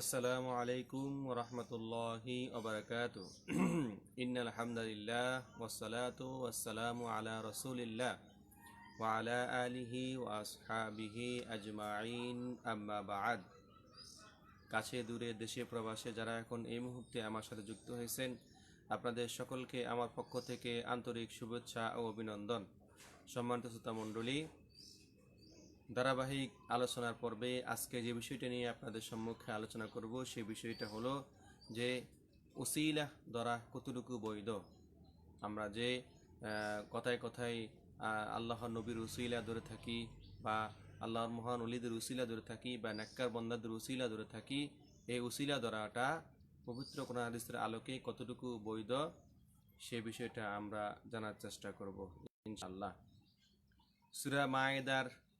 আসসালামু আলাইকুম রহমতুল্লাহি ওবরাকাত। ইন্নাল হামদুলিল্লাহ ওয়াসসালাতু ওয়াসসালামু আলা রাসূলিল্লাহ ওয়া আলা আলিহি ওয়া আসহাবিহি আজমাইন। আম্মা বাদ। কাছে দূরে দেশে প্রবাসে যারা এখন এই মুহূর্তে আমার সাথে যুক্ত হয়েছেন, আপনাদের সকলকে আমার পক্ষ থেকে আন্তরিক শুভেচ্ছা ও অভিনন্দন। সম্মানিত শ্রোতা মণ্ডলী ধারাবাহিক আলোচনার পর্বে আজকে যে বিষয়টা নিয়ে আপনাদের সম্মুখে আলোচনা করব সেই বিষয়টা হলো যে উসিলা দ্বারা কতটুকু বৈধ? আমরা যে কথায় কথায় আল্লাহ নবীর উসিলা ধরে থাকি বা আল্লাহর মহান অলিদের উসিলা ধরে থাকি বা নাক্কার বন্দাদের উসিলা ধরে থাকি, এই উসিলা ধরাটা পবিত্র কোরআন হাদিসের আলোকে কতটুকু বৈধ, সে বিষয়টা আমরা জানার চেষ্টা করব ইনশাল্লাহ সুরা মায়েদার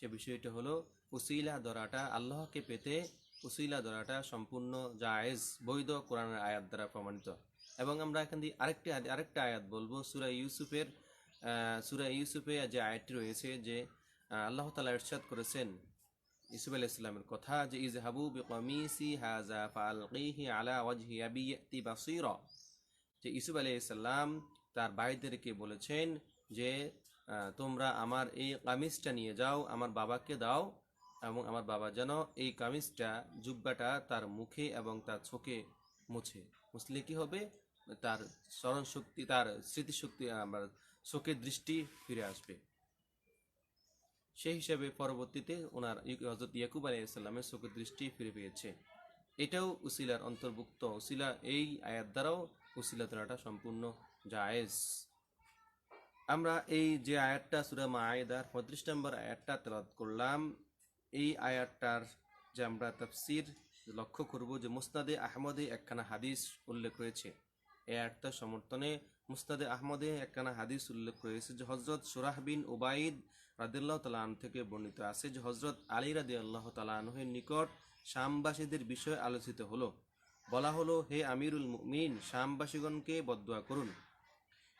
সে বিষয়টা হলো উসিলা ধরাটা, আল্লাহকে পেতে উসিলা ধরাটা সম্পূর্ণ জায়েজ, বৈধ কোরআনের আয়াত দ্বারা প্রমাণিত। এবং আমরা এখান দিয়ে আরেকটি আরেকটা আয়াত বলব, সুরা ইউসুফের সুরা ইউসুফে যে আয়াতটি রয়েছে যে আল্লাহ তালা ইরশাদ করেছেন ইসুফ আলাইহিস সালামের কথা যে, ইজহাবু বিকমিসি হাযা ফালকিহি আলা ওয়াজহি আবিয়াতি যে ইসুফ আলাইসাল্লাম তার ভাইদেরকে বলেছেন যে তোমরা আমার এই কামিজটা নিয়ে যাও, আমার বাবাকে দাও, এবং আমার বাবা যেন এই কামিজটা, জুব্বাটা তার মুখে এবং তার চোখে মুছে। মুছলে কি হবে? তার স্মরণ শক্তি তার স্মৃতিশক্তি আমার চোখের দৃষ্টি ফিরে আসবে। সেই হিসাবে পরবর্তীতে ওনার হজরত ইয়াকুব আলাইসাল্লামের চোখের দৃষ্টি ফিরে পেয়েছে। এটাও উসিলার অন্তর্ভুক্ত। উসিলা এই আয়াত দ্বারাও উসিলা ধরাটা সম্পূর্ণ জায়েজ। আমরা এই যে আয়াতটা, সুরা মায়েদার পঁয়ত্রিশ নম্বর আয়াতটা তেলাত করলাম, এই আয়াতটার যে আমরা তাফসির লক্ষ্য করব যে মুস্তাদে আহমদে একখানা হাদিস উল্লেখ রয়েছে। এই আয়াতটার সমর্থনে মুস্তাদে আহমদে একখানা হাদিস উল্লেখ রয়েছে যে হজরত সুরাহ বিন উবাইদ রাদিল্লাহ তালান থেকে বর্ণিত আছে যে হজরত আলী রাদি আল্লাহ তালাহের নিকট শামবাসীদের বিষয়ে আলোচিত হলো। বলা হলো, হে আমিরুল মুমিন শামবাসীগণকে বদুয়া করুন।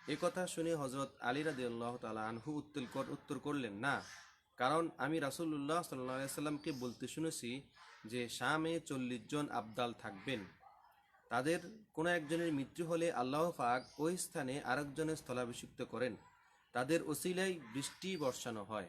এ কথা শুনে হজরত আলী রাদি আল্লাহ তালা আনহু উত্তর উত্তর করলেন, না, কারণ আমি রাসুল্লাহ সাল্লাহ সাল্লামকে বলতে শুনেছি যে শামে চল্লিশ জন আবদাল থাকবেন। তাদের কোনো একজনের মৃত্যু হলে আল্লাহ পাক ওই স্থানে আরেকজনের স্থলাভিষিক্ত করেন। তাদের ওসিলাই বৃষ্টি বর্ষানো হয়।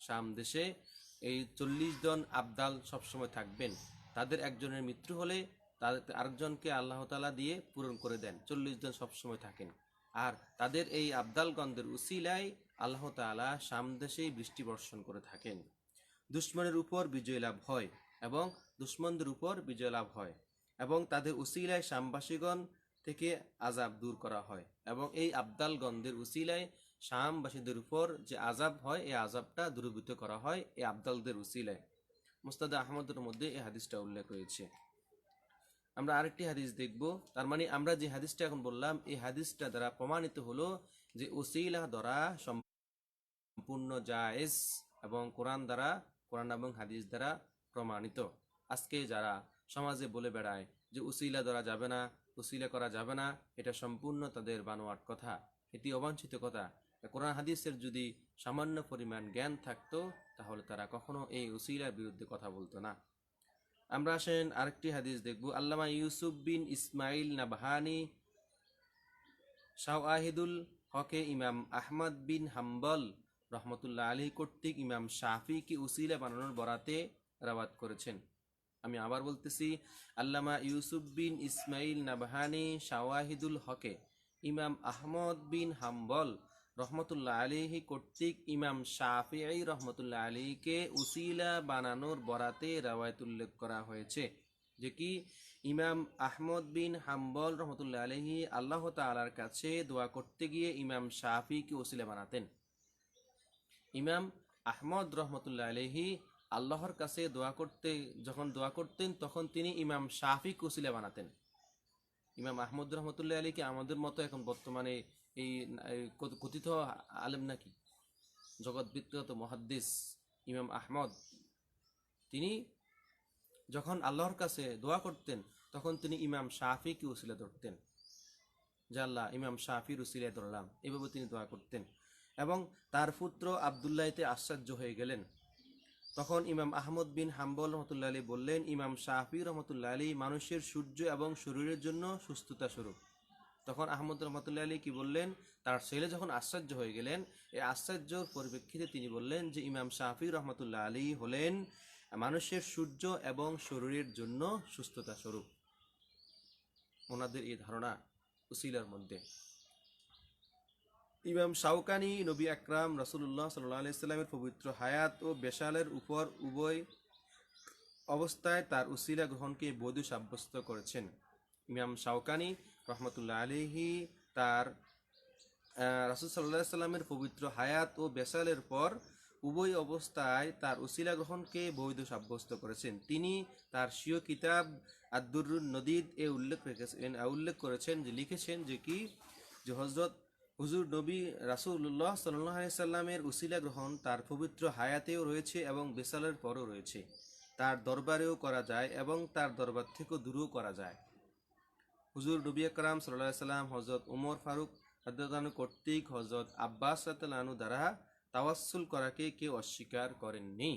শাম দেশে এই চল্লিশ জন আবদাল সবসময় থাকবেন। তাদের একজনের মৃত্যু হলে তাদের আরেকজনকে আল্লাহ তালা দিয়ে পূরণ করে দেন। চল্লিশ জন সবসময় থাকেন। আর তাদের এই আবদালগণদের উসিলায় আল্লাহ তালা শাম দেশেই বৃষ্টি বর্ষণ করে থাকেন। দুশ্মনের উপর বিজয় লাভ হয় এবং দুশ্মনদের উপর বিজয় লাভ হয় এবং তাদের উসিলায় শামবাসীগণ থেকে আজাব দূর করা হয় এবং এই আবদালগণদের উসিলায় শামবাসীদের উপর যে আজাব হয়, এই আজাবটা দূরীভূত করা হয় এই আবদালদের উসিলায়। মুস্তাদ আহমদের মধ্যে এই হাদিসটা উল্লেখ রয়েছে। আমরা আরেকটি হাদিস দেখব। তার মানে আমরা যে হাদিসটা এখন বললাম, এই হাদিসটা দ্বারা প্রমাণিত হলো যে উসিলা দ্বারা সম্পূর্ণ জায়েজ এবং কোরআন দ্বারা, কোরআন এবং হাদিস দ্বারা প্রমাণিত। আজকে যারা সমাজে বলে বেড়ায় যে উসিলা ধরা যাবে না উসিলা করা যাবে না, এটা সম্পূর্ণ তাদের বানোয়াট কথা, এটি অবাঞ্ছিত কথা। কোরআন হাদিসের যদি সামান্য পরিমাণ জ্ঞান থাকতো, তাহলে তারা কখনো এই উসিলার বিরুদ্ধে কথা বলতো না। আমরা আসেন আরেকটি হাদিস দেখব। আল্লামা ইউসুফ বিন ইসমাইল নাবহানি শাওয়াহিদুল হকে ইমাম আহমদ বিন হাম্বল রহমতুল্লাহ আলী কর্তৃক ইমাম শাফিকে উসিলা বানানোর বরাতে রাবাত করেছেন। আমি আবার বলতেছি, আল্লামা ইউসুফ বিন ইসমাইল নাবহানি শাওয়াহিদুল হকে ইমাম আহমদ বিন হাম্বল রহমতুল্লাহ আলীহি কর্তৃক ইমাম শাফিঈ রহমতুল্লাহ আলীকে উসিলা বানানোর বরাতে রাওয়ায়ত উল্লেখ করা হয়েছে যে কি ইমাম আহমদ বিন হাম্বল রহমতুল্লাহ আলহি আল্লাহ তালার কাছে দোয়া করতে গিয়ে ইমাম শাফিকে উসিলা বানাতেন। ইমাম আহমদ রহমতুল্লাহ আলহি আল্লাহর কাছে দোয়া করতে, যখন দোয়া করতেন, তখন তিনি ইমাম শাফি কুসিলা বানাতেন। ইমাম আহমদ রহমতুল্লাহ আলী কি আমাদের মতো এখন বর্তমানে এই কথিত আলেম নাকি? জগৎ বিখ্যাত মহাদ্দিস ইমাম আহমদ। তিনি যখন আল্লাহর কাছে দোয়া করতেন, তখন তিনি ইমাম শাফি কি উসিলে ধরতেন। যে আল্লাহ, ইমাম শাফির উসিলে ধরলাম। এভাবে তিনি দোয়া করতেন। এবং তার পুত্র আবদুল্লাহতে আশ্চর্য হয়ে গেলেন। তখন ইমাম আহমদ বিন হাম্বল রহমতুল্লাহ আলী বললেন, ইমাম শাফি রহমতুল্লাহ আলী মানুষের সূর্য এবং শরীরের জন্য সুস্থতা স্বরূপ। তখন আহমদ রহমতুল্লাহ আলী কি বললেন, তার ছেলে যখন আশ্চর্য হয়ে গেলেন এই আশ্চর্যর পরিপ্রেক্ষিতে তিনি বললেন যে ইমাম শাফি রহমতুল্লাহ আলী হলেন মানুষের সূর্য এবং শরীরের জন্য সুস্থতা স্বরূপ। ওনাদের এই ধারণা উসিলার মধ্যে। ইমাম শাউকানি নবী আকরাম, রাসূলুল্লাহ সাল্লাহ আলাইস্লামের পবিত্র হায়াত ও বেশালের উপর উভয় অবস্থায় তার উসিলা গ্রহণকে বৈধ সাব্যস্ত করেছেন। ইমাম শাওকানি রহমতুল্লাহ আলিহি তার রাসুল সাল্লাহ সাল্লামের পবিত্র হায়াত ও বেসালের পর উভয় অবস্থায় তার উসিলা গ্রহণকে বৈধ সাব্যস্ত করেছেন। তিনি তার স্বীয় কিতাব আব্দুর নদীদ এ উল্লেখ রেখেছেন উল্লেখ করেছেন যে, লিখেছেন যে কি? যে হজরত হুজুর নবী রাসুল্লাহ সাল্লাহ সাল্লামের উসিলা গ্রহণ, তার পবিত্র হায়াতেও রয়েছে এবং বেসালের পরও রয়েছে। তার দরবারেও করা যায় এবং তার দরবার থেকেও দূরেও করা যায়। হুজুর নবী আকরাম সাল্লাহ সাল্লাম হজরত উমর ফারুক রাদিয়াল্লাহু কর্তৃক হজরত আব্বাস রাতলানু দ্বারা তাওয়াসুল করাকে কেউ অস্বীকার করেননি।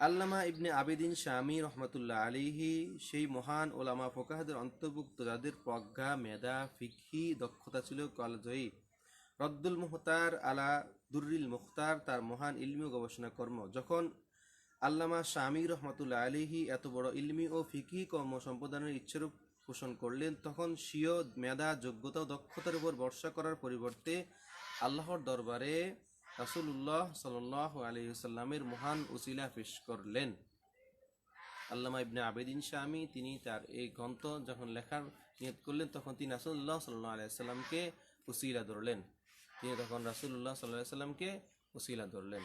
আল্লামা ইবনে আবেদিন শামী রহমতুল্লাহ আলিহি সেই মহান ওলামা ফোকাহাদের অন্তর্ভুক্ত যাদের প্রজ্ঞা মেধা, ফিকহি, দক্ষতা ছিল কলজয়ী। রদ্দুল মুহতার আলা দুর্রিল মুখতার, তার মহান ইলমি ও গবেষণা কর্ম। যখন আল্লামা শামী রহমতুল্লাহ আলিহি এত বড় ইলমি ও ফিকহি কর্ম সম্পাদনের ইচ্ছারূপ পোষণ করলেন, তখন স্বীয় মেধা, যোগ্যতা ও দক্ষতার উপর ভরসা করার পরিবর্তে আল্লাহর দরবারে রাসূলুল্লাহ সাল্লাহ আলহিসাল্লামের মহান উসিলা পেশ করলেন। আল্লামা ইবনে আবেদিন শামী, তিনি তার এই গ্রন্থ যখন লেখার নিয়ত করলেন, তখন তিনি রাসূলুল্লাহ সাল্লাহ আলাইসাল্লামকে উসিলা ধরলেন। তিনি তখন রাসূলুল্লাহ সাল্লাহ সাল্লামকে উসিলা ধরলেন।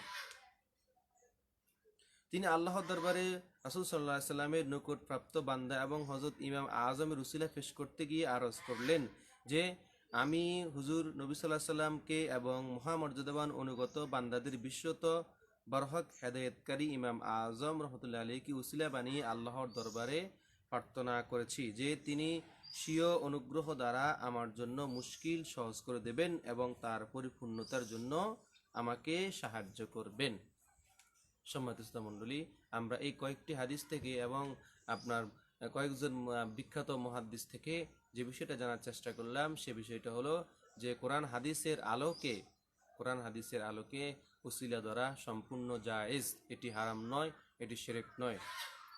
তিনি আল্লাহর দরবারে রাসুল সাল্লাহ সাল্লামের নিকট প্রাপ্ত বান্দা এবং হজরত ইমাম আজমের উসিলা পেশ করতে গিয়ে আরজ করলেন যে আমি হুজুর নবী সাল্লাহ সাল্লামকে এবং মহামর্যাদাবান অনুগত বান্দাদের বিশ্বত বরহক হেদায়তকারী ইমাম আজম রহমতুল্লাহ আলীকে উসিলা বানিয়ে আল্লাহর দরবারে প্রার্থনা করেছি যে তিনি স্বীয় অনুগ্রহ দ্বারা আমার জন্য মুশকিল সহজ করে দেবেন এবং তার পরিপূর্ণতার জন্য আমাকে সাহায্য করবেন। সম্মানিত মণ্ডলী আমরা এই কয়েকটি হাদিস থেকে এবং আপনার কয়েকজন বিখ্যাত মহাদ্দিস থেকে যে বিষয়টা জানার চেষ্টা করলাম, সে বিষয়টা হলো যে কোরআন হাদিসের আলোকে, কোরআন হাদিসের আলোকে উসিলা দ্বারা সম্পূর্ণ জায়েজ। এটি হারাম নয়, এটি সেরেক নয়।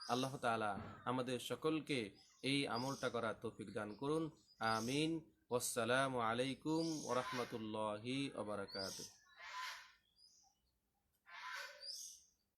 আল্লাহ তাআলা আমাদের সকলকে এই আমলটা করার তৌফিক দান করুন। আমিন। ওয়াসসালামু আলাইকুম ওরহমতুল্লাহি ওবরাকাতুহ